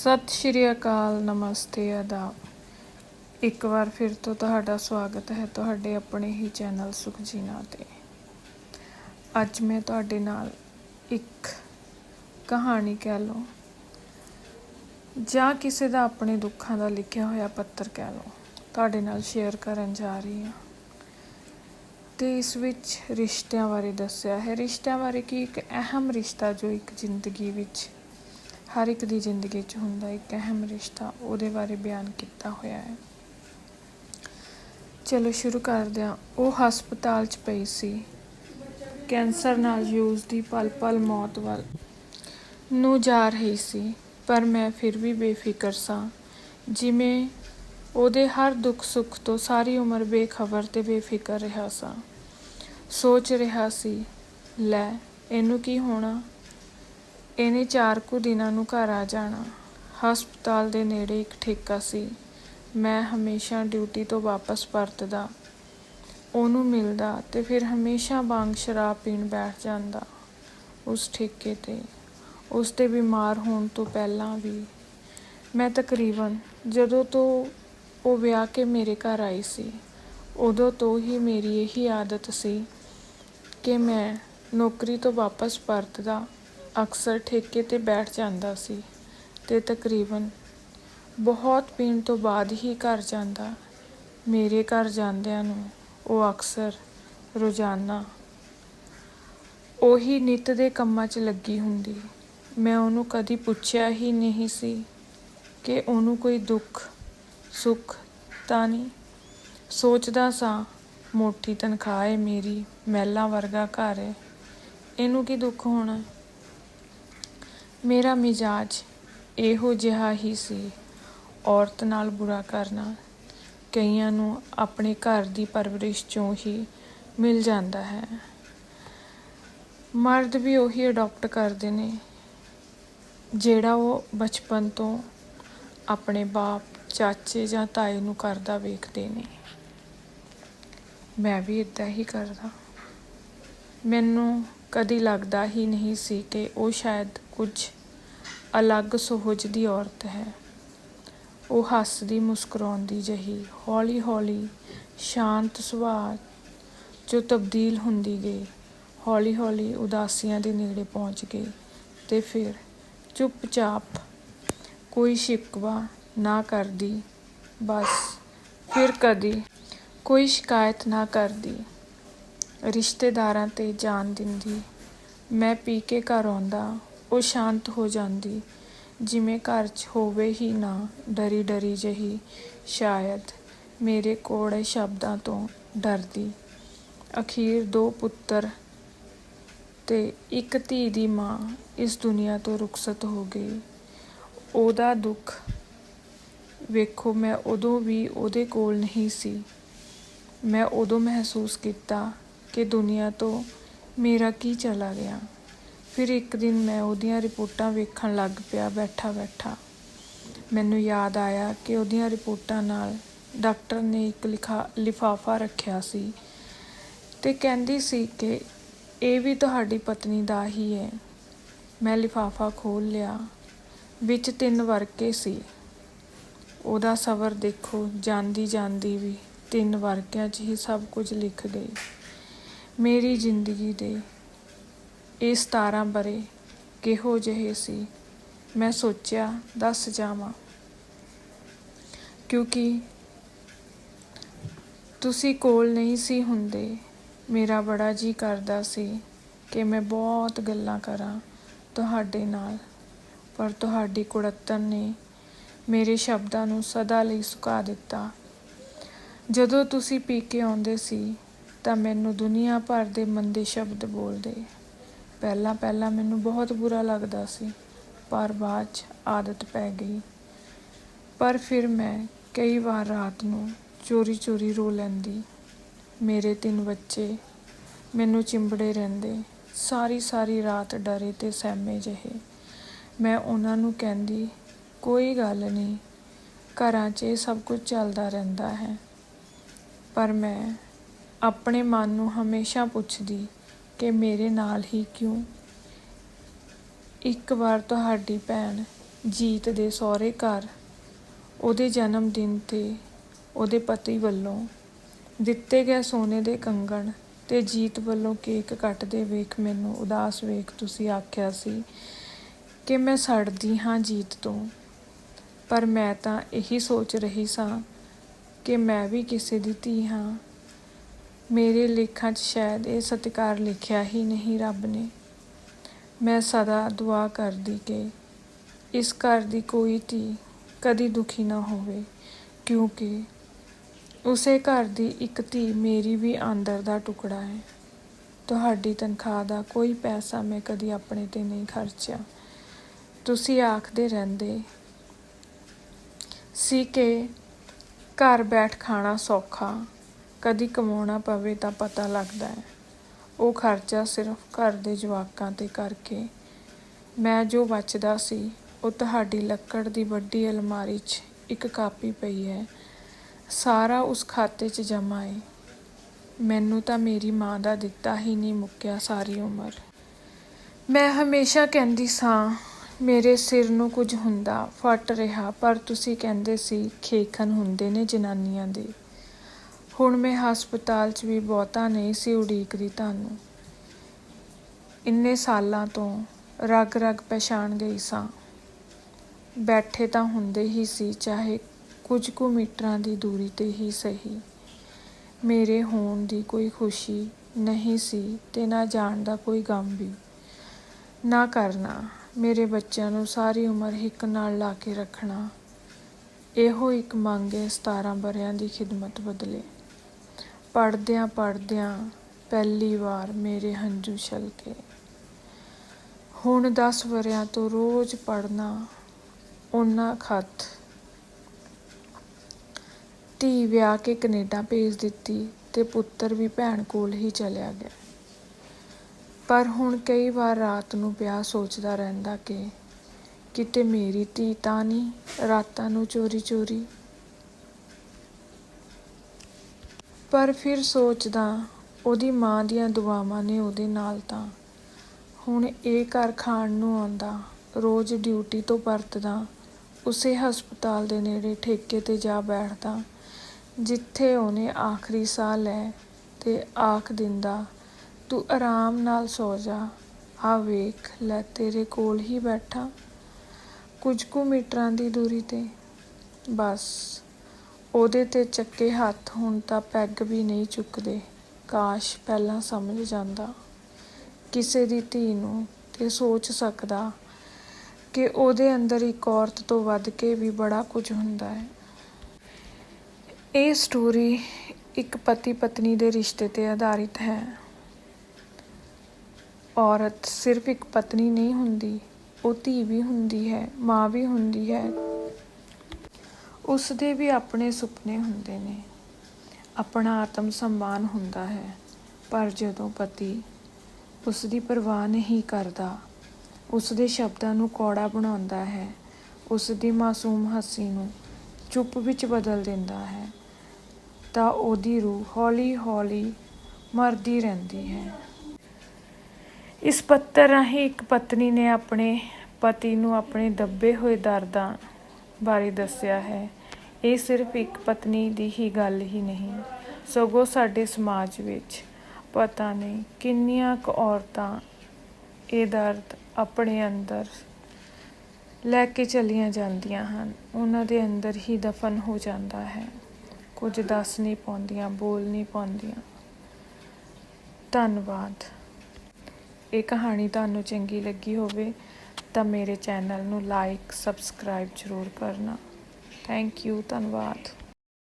ਸਤਿ ਸ਼੍ਰੀ ਅਕਾਲ, ਨਮਸਤੇ, ਆਦਾਬ। ਇੱਕ ਵਾਰ ਫਿਰ ਤੋਂ ਤੁਹਾਡਾ ਸਵਾਗਤ ਹੈ ਤੁਹਾਡੇ ਆਪਣੇ ਹੀ ਚੈਨਲ ਸੁਖਜੀਨਾ ਤੇ। ਅੱਜ ਮੈਂ ਤੁਹਾਡੇ ਨਾਲ ਇੱਕ ਕਹਾਣੀ ਕਹਿ ਲਓ ਜਾਂ ਕਿਸੇ ਦਾ ਆਪਣੇ ਦੁੱਖਾਂ ਦਾ ਲਿਖਿਆ ਹੋਇਆ ਪੱਤਰ ਕਹਿ ਲਓ ਤੁਹਾਡੇ ਨਾਲ ਸ਼ੇਅਰ ਕਰਨ ਜਾ ਰਹੀ ਹਾਂ। ਤੇ ਇਸ ਵਿੱਚ ਰਿਸ਼ਤਿਆਂ ਬਾਰੇ ਦੱਸਿਆ ਹੈ। ਰਿਸ਼ਤਿਆਂ ਬਾਰੇ ਕੀ ਇੱਕ ਅਹਿਮ ਰਿਸ਼ਤਾ ਜੋ ਇੱਕ ਜ਼ਿੰਦਗੀ ਵਿੱਚ ਹਰ ਇੱਕ ਦੀ ਜ਼ਿੰਦਗੀ 'ਚ ਹੁੰਦਾ ਇੱਕ ਅਹਿਮ ਰਿਸ਼ਤਾ, ਉਹਦੇ ਬਾਰੇ ਬਿਆਨ ਕੀਤਾ ਹੋਇਆ ਹੈ। ਚਲੋ ਸ਼ੁਰੂ ਕਰਦੇ ਹਾਂ। ਉਹ ਹਸਪਤਾਲ 'ਚ ਪਈ ਸੀ। ਕੈਂਸਰ ਨਾਲ ਯੂਜ਼ ਦੀ ਪਲ-ਪਲ ਮੌਤ ਵੱਲ ਨੂੰ ਜਾ ਰਹੀ ਸੀ, ਪਰ ਮੈਂ ਫਿਰ ਵੀ ਬੇਫਿਕਰ ਸਾਂ। ਜਿਵੇਂ ਉਹਦੇ ਹਰ ਦੁੱਖ ਸੁੱਖ ਤੋਂ ਸਾਰੀ ਉਮਰ ਬੇਖਬਰ ਤੇ ਬੇਫਿਕਰ ਰਿਹਾ ਸਾਂ। ਸੋਚ ਰਿਹਾ ਸੀ, ਲੈ, ਇਹਨੂੰ ਕੀ ਹੋਣਾ? ਇਹਨੇ ਚਾਰ ਕੁ ਦਿਨਾਂ ਨੂੰ ਘਰ ਆ ਜਾਣਾ। ਹਸਪਤਾਲ ਦੇ ਨੇੜੇ ਇੱਕ ਠੇਕਾ ਸੀ। ਮੈਂ ਹਮੇਸ਼ਾ ਡਿਊਟੀ ਤੋਂ ਵਾਪਸ ਪਰਤਦਾ। ਉਹਨੂੰ ਮਿਲਦਾ ਤੇ ਫਿਰ ਹਮੇਸ਼ਾ ਵਾਂਗ ਸ਼ਰਾਬ ਪੀਣ ਬੈਠ ਜਾਂਦਾ ਉਸ ਠੇਕੇ ਤੇ। ਉਸ 'ਤੇ ਬਿਮਾਰ ਹੋਣ ਤੋਂ ਪਹਿਲਾਂ ਵੀ। ਮੈਂ ਤਕਰੀਬਨ ਜਦੋਂ ਤੋਂ ਉਹ ਵਿਆਹ ਕੇ ਮੇਰੇ ਘਰ ਆਈ ਸੀ, ਉਦੋਂ ਤੋਂ ਹੀ ਮੇਰੀ ਇਹੀ ਆਦਤ ਸੀ ਕਿ ਮੈਂ ਨੌਕਰੀ ਤੋਂ ਵਾਪਸ ਪਰਤਦਾ ਅਕਸਰ ਠੇਕੇ ਤੇ ਬੈਠ ਜਾਂਦਾ ਸੀ ਅਤੇ ਤਕਰੀਬਨ ਬਹੁਤ ਪੀਣ ਤੋਂ ਬਾਅਦ ਹੀ ਘਰ ਜਾਂਦਾ। ਮੇਰੇ ਘਰ ਜਾਂਦਿਆਂ ਨੂੰ ਉਹ ਅਕਸਰ ਰੋਜ਼ਾਨਾ ਉਹੀ ਨਿੱਤ ਦੇ ਕੰਮਾਂ 'ਚ ਲੱਗੀ ਹੁੰਦੀ। ਮੈਂ ਉਹਨੂੰ ਕਦੀ ਪੁੱਛਿਆ ਹੀ ਨਹੀਂ ਸੀ ਕਿ ਉਹਨੂੰ ਕੋਈ ਦੁੱਖ, ਸੁੱਖ ਤਾਂ ਨਹੀਂ। ਸੋਚਦਾ ਸਾਂ, ਮੋਟੀ ਤਨਖਾਹ ਏ ਮੇਰੀ, ਮਹਿਲਾਂ ਵਰਗਾ ਘਰ ਹੈ ਇਹਨੂੰ ਕੀ ਦੁੱਖ ਹੋਣਾ? ਮੇਰਾ ਮਿਜਾਜ ਇਹੋ ਜਿਹਾ ਹੀ ਸੀ। ਔਰਤ ਨਾਲ ਬੁਰਾ ਕਰਨਾ ਕਈਆਂ ਨੂੰ ਆਪਣੇ ਘਰ ਦੀ ਪਰਵਰਿਸ਼ ਚੋਂ ਹੀ ਮਿਲ ਜਾਂਦਾ ਹੈ। ਮਰਦ ਵੀ ਉਹੀ ਅਡਾਪਟ ਕਰਦੇ ਨੇ, ਜਿਹੜਾ ਉਹ ਬਚਪਨ ਤੋਂ ਆਪਣੇ ਬਾਪ, ਚਾਚੇ ਜਾਂ ਤਾਏ ਨੂੰ ਕਰਦਾ ਵੇਖਦੇ ਨੇ। ਮੈਂ ਵੀ ਇਦਾਂ ਹੀ ਕਰਦਾ। ਮੈਨੂੰ ਕਦੀ ਲੱਗਦਾ ਹੀ ਨਹੀਂ ਸੀ ਕਿ ਉਹ ਸ਼ਾਇਦ ਕੁਝ ਅਲੱਗ ਸੋਚ ਦੀ ਔਰਤ ਹੈ। ਉਹ ਹੱਸਦੀ ਮੁਸਕਰਾਉਂਦੀ ਜਹੀ ਹੌਲੀ-ਹੌਲੀ ਸ਼ਾਂਤ ਸੁਭਾਅ ਜੋ ਤਬਦੀਲ ਹੁੰਦੀ ਗਈ। ਹੌਲੀ-ਹੌਲੀ ਉਦਾਸੀਆਂ ਦੇ ਨੇੜੇ ਪਹੁੰਚ ਗਈ ਤੇ ਫਿਰ ਚੁੱਪਚਾਪ ਕੋਈ ਸ਼ਿਕਵਾ ਨਾ ਕਰਦੀ, ਬਸ ਫਿਰ ਕਦੀ ਕੋਈ ਸ਼ਿਕਾਇਤ ਨਾ ਕਰਦੀ। ਰਿਸ਼ਤੇਦਾਰਾਂ ਤੇ ਜਾਣ ਦਿੰਦੀ, ਮੈਂ ਪੀ ਕੇ ਘਰ ਆਉਂਦਾ ਉਹ ਸ਼ਾਂਤ ਹੋ ਜਾਂਦੀ। ਜਿਵੇਂ ਘਰ 'ਚ ਹੋਵੇ ਹੀ ਨਾ, ਡਰੀ ਡਰੀ ਜਹੀ। ਸ਼ਾਇਦ ਮੇਰੇ ਕੋੜੇ ਸ਼ਬਦਾਂ ਤੋਂ ਡਰਦੀ। ਅਖੀਰ ਦੋ ਪੁੱਤਰ ਤੇ ਇੱਕ ਧੀ ਦੀ ਮਾਂ ਇਸ ਦੁਨੀਆ ਤੋਂ ਰੁਖਸਤ ਹੋ ਗਈ। ਉਹਦਾ ਦੁੱਖ ਵੇਖੋ, ਮੈਂ ਉਦੋਂ ਵੀ ਉਹਦੇ ਕੋਲ ਨਹੀਂ ਸੀ। ਮੈਂ ਉਦੋਂ ਮਹਿਸੂਸ ਕੀਤਾ ਕਿ ਦੁਨੀਆ ਤੋਂ ਮੇਰਾ ਕੀ ਚਲਾ ਗਿਆ। ਫਿਰ ਇੱਕ ਦਿਨ ਮੈਂ ਉਹਦੀਆਂ ਰਿਪੋਰਟਾਂ ਵੇਖਣ ਲੱਗ ਪਿਆ, ਬੈਠਾ ਬੈਠਾ। ਮੈਨੂੰ ਯਾਦ ਆਇਆ ਕਿ ਉਹਦੀਆਂ ਰਿਪੋਰਟਾਂ ਨਾਲ ਡਾਕਟਰ ਨੇ ਇੱਕ ਲਿਖਾ, ਲਿਫਾਫਾ ਰੱਖਿਆ ਸੀ ਤੇ ਕਹਿੰਦੀ ਸੀ ਕਿ ਇਹ ਵੀ ਤੁਹਾਡੀ ਪਤਨੀ ਦਾ ਹੀ ਹੈ। ਮੈਂ ਲਿਫਾਫਾ ਖੋਲ ਲਿਆ, ਵਿੱਚ ਤਿੰਨ ਵਰਕੇ ਸੀ। ਉਹਦਾ ਸਬਰ ਦੇਖੋ, ਜਾਂਦੀ ਜਾਂਦੀ ਵੀ ਤਿੰਨ ਵਰਕਿਆਂ 'ਚ ਹੀ ਸਭ ਕੁਝ ਲਿਖ ਗਈ ਮੇਰੀ ਜ਼ਿੰਦਗੀ ਦੇ ਇਹ 17 ਬਰੇ ਕਿਹੋ ਜਿਹੇ ਸੀ? ਮੈਂ ਸੋਚਿਆ, ਦੱਸ ਜਾਵਾਂ। ਕਿਉਂਕਿ ਤੁਸੀਂ ਕੋਲ ਨਹੀਂ ਸੀ ਹੁੰਦੇ। ਮੇਰਾ ਬੜਾ ਜੀ ਕਰਦਾ ਸੀ ਕਿ ਮੈਂ ਬਹੁਤ ਗੱਲਾਂ ਕਰਾਂ ਤੁਹਾਡੇ ਨਾਲ। ਪਰ ਤੁਹਾਡੀ ਕੁੜੱਤਨ ਨੇ ਮੇਰੇ ਸ਼ਬਦਾਂ ਨੂੰ ਸਦਾ ਲਈ ਸੁਕਾ ਦਿੱਤਾ। ਜਦੋਂ ਤੁਸੀਂ ਪੀ ਕੇ ਆਉਂਦੇ ਸੀ, ਤਾਂ ਮੈਨੂੰ ਦੁਨੀਆ ਭਰ ਦੇ ਮੰਦੇ ਸ਼ਬਦ ਬੋਲਦੇ। ਪਹਿਲਾਂ ਪਹਿਲਾਂ ਮੈਨੂੰ ਬਹੁਤ ਬੁਰਾ ਲੱਗਦਾ ਸੀ, ਪਰ ਬਾਅਦ 'ਚ ਆਦਤ ਪੈ ਗਈ। ਪਰ ਫਿਰ ਮੈਂ ਕਈ ਵਾਰ ਰਾਤ ਨੂੰ ਚੋਰੀ ਚੋਰੀ ਰੋ ਲੈਂਦੀ। ਮੇਰੇ ਤਿੰਨ ਬੱਚੇ ਮੈਨੂੰ ਚਿੰਬੜੇ ਰਹਿੰਦੇ। ਸਾਰੀ ਸਾਰੀ ਰਾਤ ਡਰੇ ਤੇ ਸਹਿਮੇ ਜਿਹੇ। ਮੈਂ ਉਹਨਾਂ ਨੂੰ ਕਹਿੰਦੀ, ਕੋਈ ਗੱਲ ਨਹੀਂ, ਘਰਾਂ 'ਚ ਇਹ ਸਭ ਕੁਝ ਚੱਲਦਾ ਰਹਿੰਦਾ ਹੈ। ਪਰ ਮੈਂ ਆਪਣੇ ਮਨ ਨੂੰ ਹਮੇਸ਼ਾ ਪੁੱਛਦੀ ਕਿ ਮੇਰੇ ਨਾਲ ਹੀ ਕਿਉਂ? ਇੱਕ ਵਾਰ ਤੁਹਾਡੀ ਭੈਣ ਜੀਤ ਦੇ ਸਹੁਰੇ ਘਰ ਉਹਦੇ ਜਨਮ ਦਿਨ ਤੇ ਉਹਦੇ ਪਤੀ ਵੱਲੋਂ ਦਿੱਤੇ ਗਏ ਸੋਨੇ ਦੇ ਕੰਗਣ ਤੇ ਜੀਤ ਵੱਲੋਂ ਕੇਕ ਕੱਟਦੇ ਵੇਖ ਮੈਨੂੰ ਉਦਾਸ ਵੇਖ ਤੁਸੀਂ ਆਖਿਆ ਸੀ ਕਿ ਮੈਂ ਸੜਦੀ ਹਾਂ ਜੀਤ ਤੋਂ। ਪਰ ਮੈਂ ਤਾਂ ਇਹੀ ਸੋਚ ਰਹੀ ਸਾਂ ਕਿ ਮੈਂ ਵੀ ਕਿਸੇ ਦੀ ਧੀ ਹਾਂ। ਮੇਰੇ ਲੇਖਾਂ 'ਚ ਸ਼ਾਇਦ ਇਹ ਸਤਿਕਾਰ ਲਿਖਿਆ ਹੀ ਨਹੀਂ ਰੱਬ ਨੇ। ਮੈਂ ਸਦਾ ਦੁਆ ਕਰਦੀ ਕਿ ਇਸ ਘਰ ਦੀ ਕੋਈ ਧੀ ਕਦੀ ਦੁਖੀ ਨਾ ਹੋਵੇ, ਕਿਉਂਕਿ ਉਸੇ ਘਰ ਦੀ ਇੱਕ ਧੀ ਮੇਰੀ ਵੀ ਆਂਦਰ ਦਾ ਟੁਕੜਾ ਹੈ। ਤੁਹਾਡੀ ਤਨਖਾਹ ਦਾ ਕੋਈ ਪੈਸਾ ਮੈਂ ਕਦੀ ਆਪਣੇ ਤੇ ਨਹੀਂ ਖਰਚਿਆ। ਤੁਸੀਂ ਆਖਦੇ ਰਹਿੰਦੇ ਸੀ ਕਿ ਘਰ ਬੈਠ ਖਾਣਾ ਸੌਖਾ ਕਦੀ ਕਮਾਉਣਾ ਪਵੇ ਤਾਂ ਪਤਾ ਲੱਗਦਾ ਹੈ। ਉਹ ਖਰਚਾ ਸਿਰਫ ਘਰ ਦੇ ਜਵਾਕਾਂ ਤੇ ਕਰਕੇ। ਮੈਂ ਜੋ ਬਚਦਾ ਸੀ, ਉਹ ਤੁਹਾਡੀ ਲੱਕੜ ਦੀ ਵੱਡੀ ਅਲਮਾਰੀ 'ਚ ਇੱਕ ਕਾਪੀ ਪਈ ਹੈ। ਸਾਰਾ ਉਸ ਖਾਤੇ 'ਚ ਜਮ੍ਹਾਂ ਹੈ। ਮੈਨੂੰ ਤਾਂ ਮੇਰੀ ਮਾਂ ਦਾ ਦਿੱਤਾ ਹੀ ਨਹੀਂ ਮੁੱਕਿਆ ਸਾਰੀ ਉਮਰ। ਮੈਂ ਹਮੇਸ਼ਾ ਕਹਿੰਦੀ ਸਾਂ, ਮੇਰੇ ਸਿਰ ਨੂੰ ਕੁਝ ਹੁੰਦਾ, ਫਟ ਰਿਹਾ, ਪਰ ਤੁਸੀਂ ਕਹਿੰਦੇ ਸੀ ਖੇਖਨ ਹੁੰਦੇ ਨੇ ਜਨਾਨੀਆਂ ਦੇ। ਹੁਣ ਮੈਂ ਹਸਪਤਾਲ 'ਚ ਵੀ ਬਹੁਤਾ ਨਹੀਂ ਸੀ ਉਡੀਕਦੀ ਤੁਹਾਨੂੰ। ਇੰਨੇ ਸਾਲਾਂ ਤੋਂ ਰਗ ਰਗ ਪਛਾਣ ਗਈ ਸਾਂ। ਬੈਠੇ ਤਾਂ ਹੁੰਦੇ ਹੀ ਸੀ, ਚਾਹੇ ਕੁਝ ਕੁ ਮੀਟਰਾਂ ਦੀ ਦੂਰੀ ਤੇ ਹੀ ਸਹੀ। ਮੇਰੇ ਹੋਣ ਦੀ ਕੋਈ ਖੁਸ਼ੀ ਨਹੀਂ ਸੀ ਤੇ ਨਾ ਜਾਣ ਦਾ ਕੋਈ ਗਮ ਵੀ। ਨਾ ਕਰਨਾ, ਮੇਰੇ ਬੱਚਿਆਂ ਨੂੰ ਸਾਰੀ ਉਮਰ ਹਿੱਕ ਨਾਲ ਲਾ ਕੇ ਰੱਖਣਾ। ਇਹੋ ਇੱਕ ਮੰਗ ਹੈ 17 ਬਰਿਆਂ ਦੀ ਖਿਦਮਤ ਬਦਲੇ। ਪੜ੍ਹਦਿਆਂ ਪੜ੍ਹਦਿਆਂ ਪਹਿਲੀ ਵਾਰ ਮੇਰੇ ਹੰਝੂ ਛਲਕੇ ਹੁਣ 10 ਵਰਿਆਂ ਤੋਂ ਰੋਜ਼ ਪੜ੍ਹਨਾ ਉਹਨਾਂ ਖਤ। ਧੀ ਵਿਆਹ ਕੇ ਕੈਨੇਡਾ ਭੇਜ ਦਿੱਤੀ ਤੇ ਪੁੱਤਰ ਵੀ ਭੈਣ ਕੋਲ ਹੀ ਚਲਿਆ ਗਿਆ। ਪਰ ਹੁਣ ਕਈ ਵਾਰ ਰਾਤ ਨੂੰ ਪਿਆ ਸੋਚਦਾ ਰਹਿੰਦਾ ਕਿ ਕਿਤੇ ਮੇਰੀ ਧੀ ਤਾਂ ਨਹੀਂ, ਰਾਤਾਂ ਨੂੰ ਚੋਰੀ ਚੋਰੀ ਚੋਰੀ ਪਰ ਫਿਰ ਸੋਚਦਾ, ਉਹਦੀ ਮਾਂ ਦੀਆਂ ਦੁਆਵਾਂ ਨੇ ਉਹਦੇ ਨਾਲ ਤਾਂ। ਹੁਣ ਇਹ ਘਰ ਖਾਣ ਨੂੰ ਆਉਂਦਾ, ਰੋਜ਼ ਡਿਊਟੀ ਤੋਂ ਪਰਤਦਾ, ਉਸੇ ਹਸਪਤਾਲ ਦੇ ਨੇੜੇ ਠੇਕੇ ਤੇ ਜਾ ਬੈਠਦਾ, ਜਿੱਥੇ ਉਹਨੇ ਆਖਰੀ ਸਾਹ ਲੈ ਤੇ ਆਖ ਦਿੰਦਾ, ਤੂੰ ਆਰਾਮ ਨਾਲ ਸੋ ਜਾ। ਆ ਵੇਖ, ਲੈ ਤੇਰੇ ਕੋਲ ਹੀ ਬੈਠਾ। ਕੁਝ ਕੁ ਮੀਟਰਾਂ ਦੀ ਦੂਰੀ ਤੇ। ਬਸ। ਉਹਦੇ ਤੇ ਚੱਕੇ ਹੱਥ ਹੁਣ ਤਾਂ ਪੈਗ ਵੀ ਨਹੀਂ ਚੁੱਕਦੇ। ਕਾਸ਼ ਪਹਿਲਾਂ ਸਮਝ ਜਾਂਦਾ। ਕਿਸੇ ਦੀ ਧੀ ਨੂੰ ਤੇ ਸੋਚ ਸਕਦਾ ਕਿ ਉਹਦੇ ਅੰਦਰ ਇੱਕ ਔਰਤ ਤੋਂ ਵੱਧ ਕੇ ਵੀ ਬੜਾ ਕੁਝ ਹੁੰਦਾ ਹੈ। ਇਹ ਸਟੋਰੀ ਇੱਕ ਪਤੀ ਪਤਨੀ ਦੇ ਰਿਸ਼ਤੇ ਤੇ ਆਧਾਰਿਤ ਹੈ। ਔਰਤ ਸਿਰਫ ਇੱਕ ਪਤਨੀ ਨਹੀਂ ਹੁੰਦੀ, ਉਹ ਧੀ ਵੀ ਹੁੰਦੀ ਹੈ, ਮਾਂ ਵੀ ਹੁੰਦੀ ਹੈ। ਉਸ ਦੇ ਵੀ ਆਪਣੇ ਸੁਪਨੇ ਹੁੰਦੇ ਨੇ। ਆਪਣਾ ਆਤਮ ਸਨਮਾਨ ਹੁੰਦਾ ਹੈ, ਪਰ ਜਦੋਂ ਪਤੀ ਉਸ ਦੀ ਪਰਵਾਹ ਨਹੀਂ ਕਰਦਾ ਉਸ ਦੇ ਸ਼ਬਦਾਂ ਨੂੰ ਕੌੜਾ ਬਣਾਉਂਦਾ ਹੈ ਉਸ ਦੀ ਮਾਸੂਮ ਹੱਸੀ ਨੂੰ ਚੁੱਪ ਵਿੱਚ ਬਦਲ ਦਿੰਦਾ ਹੈ, ਤਾਂ ਉਹਦੀ ਰੂਹ ਹੌਲੀ-ਹੌਲੀ ਮਰਦੀ ਰਹਿੰਦੀ ਹੈ। ਇਸ ਪੱਤਰ ਰਾਹੀਂ ਇੱਕ ਪਤਨੀ ਨੇ ਆਪਣੇ ਪਤੀ ਨੂੰ ਆਪਣੇ ਦੱਬੇ ਹੋਏ ਦਰਦਾਂ ਬਾਰੇ ਦੱਸਿਆ ਹੈ। ਇਹ ਸਿਰਫ ਇੱਕ ਪਤਨੀ ਦੀ ਹੀ ਗੱਲ ਹੀ ਨਹੀਂ, ਸਗੋਂ ਸਾਡੇ ਸਮਾਜ ਵਿੱਚ ਪਤਾ ਨਹੀਂ ਕਿੰਨੀਆਂ ਕੁ ਔਰਤਾਂ ਇਹ ਦਰਦ ਆਪਣੇ ਅੰਦਰ ਲੈ ਕੇ ਚਲੀਆਂ ਜਾਂਦੀਆਂ ਹਨ। ਉਹਨਾਂ ਦੇ ਅੰਦਰ ਹੀ ਦਫਨ ਹੋ ਜਾਂਦਾ ਹੈ। ਕੁਝ ਦੱਸ ਨਹੀਂ ਪਾਉਂਦੀਆਂ, ਬੋਲ ਨਹੀਂ ਪਾਉਂਦੀਆਂ। ਧੰਨਵਾਦ। ਇਹ ਕਹਾਣੀ ਤੁਹਾਨੂੰ ਚੰਗੀ ਲੱਗੀ ਹੋਵੇ ਤਾਂ ਮੇਰੇ ਚੈਨਲ ਨੂੰ ਲਾਈਕ, ਸਬਸਕ੍ਰਾਈਬ ਜ਼ਰੂਰ ਕਰਨਾ। ਥੈਂਕ ਯੂ ਧੰਨਵਾਦ